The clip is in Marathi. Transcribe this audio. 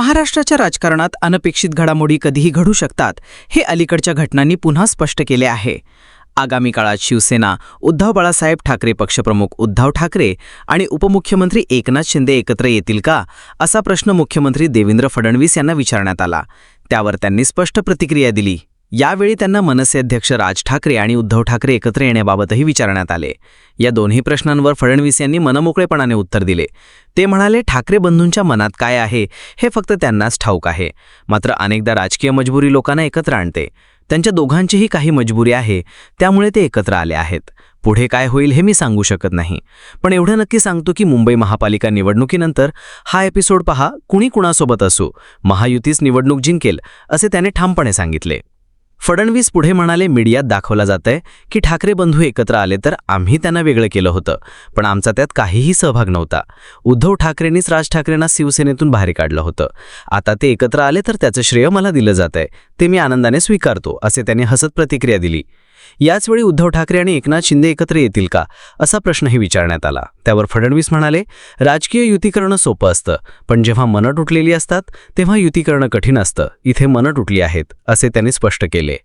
महाराष्ट्राच्या राजकारणात अनपेक्षित घडामोडी कधीही घडू शकतात हे अलीकडच्या घटनांनी पुन्हा स्पष्ट केले आहे. आगामी काळात शिवसेना उद्धव बाळासाहेब ठाकरे पक्षप्रमुख उद्धव ठाकरे आणि उपमुख्यमंत्री एकनाथ शिंदे एकत्र येतील का असा प्रश्न मुख्यमंत्री देवेंद्र फडणवीस यांना विचारण्यात आला. त्यावर त्यांनी स्पष्ट प्रतिक्रिया दिली. यावेळी त्यांना मनसे अध्यक्ष राज ठाकरे आणि उद्धव ठाकरे एकत्र येण्याबाबतही विचारण्यात आले. या दोन्ही प्रश्नांवर फडणवीस यांनी मनमोकळेपणाने उत्तर दिले. ते म्हणाले ठाकरे बंधूंच्या मनात काय आहे हे फक्त त्यांनाच ठाऊक आहे. मात्र अनेकदा राजकीय मजबुरी लोकांना एकत्र आणते. त्यांच्या दोघांचीही काही मजबुरी आहे त्यामुळे ते एकत्र आले आहेत. पुढे काय होईल हे मी सांगू शकत नाही. पण एवढं नक्की सांगतो की मुंबई महापालिका निवडणुकीनंतर हा एपिसोड पहा कुणी कुणासोबत असो. महायुतीच निवडणूक जिंकेल असे त्याने ठामपणे सांगितले. फडणवीस पुढे म्हणाले मीडियात दाखवला जातंय की ठाकरे बंधू एकत्र आले तर आम्ही त्यांना वेगळं केलं होतं. पण आमचा त्यात काहीही सहभाग नव्हता. उद्धव ठाकरेंनीच राज ठाकरेंना शिवसेनेतून बाहेर काढलं होतं. आता ते एकत्र आले तर त्याचं श्रेय मला दिलं जातंय. ते मी आनंदाने स्वीकारतो असे त्यांनी हसत प्रतिक्रिया दिली. याचवेळी उद्धव ठाकरे आणि एकनाथ शिंदे एकत्र येतील का? असा प्रश्नही विचारण्यात आला. त्यावर फडणवीस म्हणाले राजकीय युती करणं सोपं असतं पण जेव्हा मनं तुटलेली असतात तेव्हा युती करणं कठीण असतं. इथे मनं तुटली आहेत असे त्यांनी स्पष्ट केले.